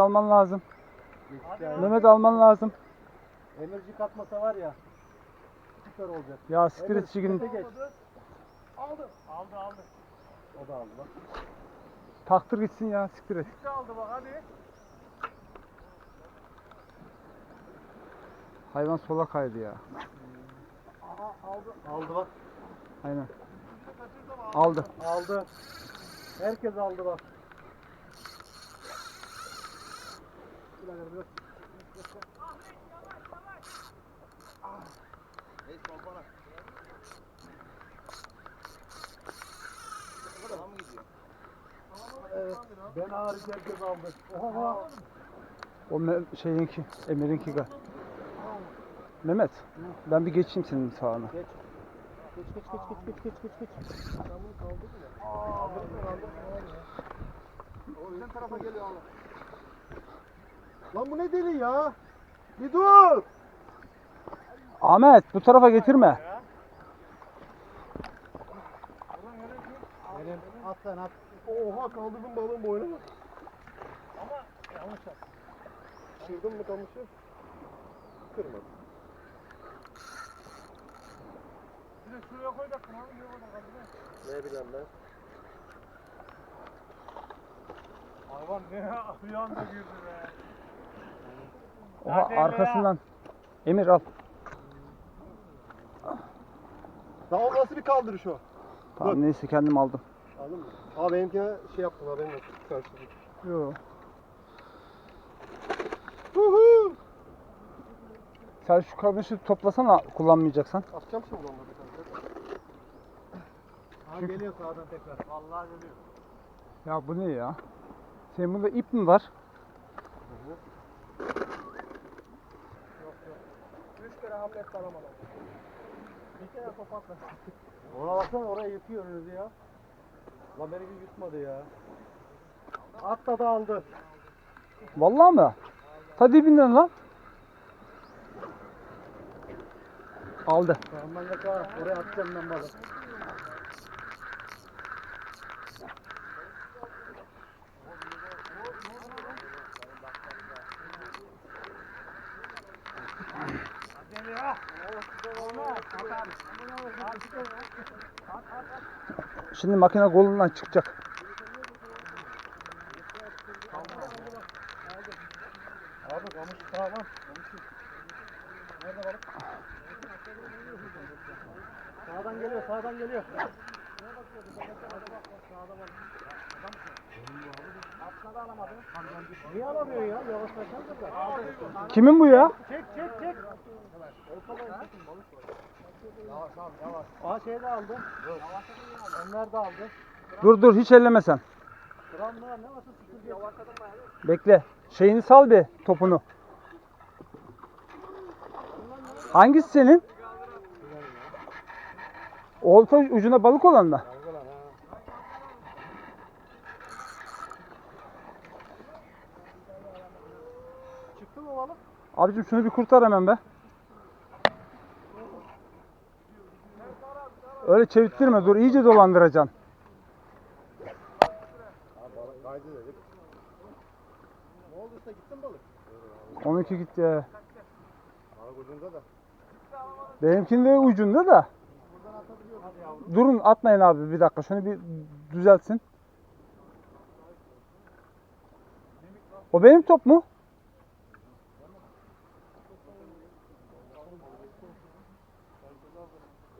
alman lazım. Mehmet alman lazım. Emirci katmasa var ya. Süper olacak. Ya siktir et geç. Aldı. Aldı aldı. O da aldı bak. Taktır gitsin ya siktir et. İkisi aldı bak hadi. Hayvan sola kaydı ya. Aha aldı. Aldı bak. Aynen. Ama Aldı. Aldı. Herkes aldı bak. Evet. Ben hariç herkes aldı. Oha. O me- şeyinki, Emir'inki gal. Mehmet, ben bir geçeyim senin sağına. Geç. Geç geç geç geç geç geç geç geç. Adamı kaldırdı mı? Kaldırdı kaldırdı. O yüzden tarafa geliyor Allah. Lan bu ne deli ya? Bir dur. Ahmet, bu tarafa getirme. Benim at sen at. Oha kaldırdım balığın boynuna bak. Ama yanlış yaptı. Çırdın mı kamışı? Kırmadı. Bir de şuraya koyacaktın abi. Niye? Ne bileyim ben. Hayvan ne bir anda girdi be. Oha Hadi arkasından. Emir al. Daha nasıl bir kaldırış o? Tamam neyse kendim aldım. Anladın mı? Aa benimkine şey yaptın haberin yok. Karşıladık. Yo. Huhu. Sen şu kamışı toplasana kullanmayacaksan. Atacağım şimdi onları kanka. Ha geliyor sağdan tekrar. Vallahi geliyor. Ya bu ne ya? Senin bunda ip mi var? Üç kere hamle etti adam adam. Bir kere top atla. Ona baksana oraya yıkıyor önünüzü ya. Lan beni bir yutmadı ya. Atla da aldı. Vallahi mı? Ta dibinden lan. Aldı. Tamam ben de. Oraya atacağım ben balık. Şimdi makine kolundan çıkacak. Abi kamış. Kamışı. Nerede balık? Sağdan geliyor, sağdan geliyor. Niye alamıyor ya? Yavaşlaşandır da. Kimin bu ya? Çek, çek, çek. Yavaş abi, yavaş. Aa şey de aldı. Onlar da aldı. Dur dur hiç elleme sen. Bekle. Şeyini sal bir topunu. Hangisi senin? Olta ucuna balık olan mı? Çıktı mı balık? Abicim şunu bir kurtar hemen be. Öyle çevirttirme dur iyice dolandıracaksın. Kaydı dedik. Ne oldu usta gittin balık? Onunki gitti ya. Balık ucunda da. Benimkinin de ucunda da. Durun atmayın abi bir dakika şunu bir düzeltsin. O benim top mu?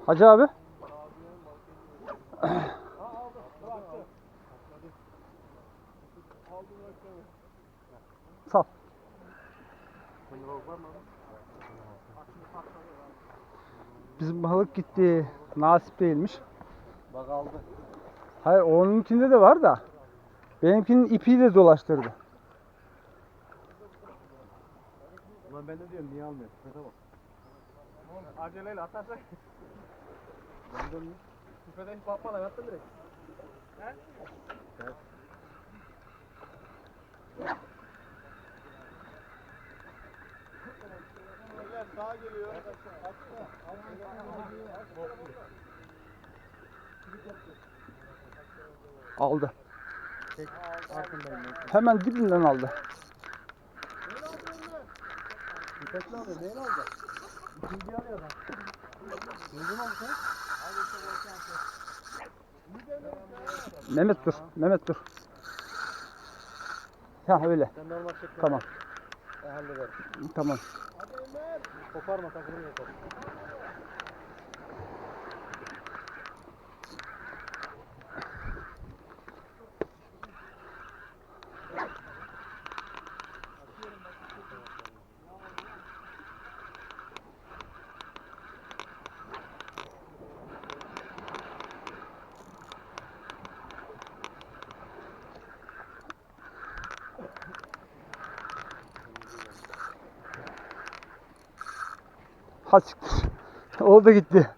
Hacı abi. Sal. Bizim balık gitti. Nasip değilmiş. Bak aldı. Hayır onunkinde de var da. Benimkinin ipiyle dolaştırdı. Ulan ben de diyorum niye almıyor? Şurada bak. Oğlum aceleyle atarsak. Ben de mi? Küpeden hiç bakmadan attın direkt. He? Sağa geliyor. Aldı. Çek. Arkındayım ben. Hemen dibinden aldı. Tekne alıyor. Neyle alacak? İkinci alıyor adam. Duydun mu sen? Mehmet dur. Mehmet dur. Ha öyle. Sen normal çekme. Tamam. Ben hallederim. Tamam. Koparma takılır Has oldu gitti.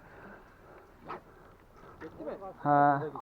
Gitti mi? Ha.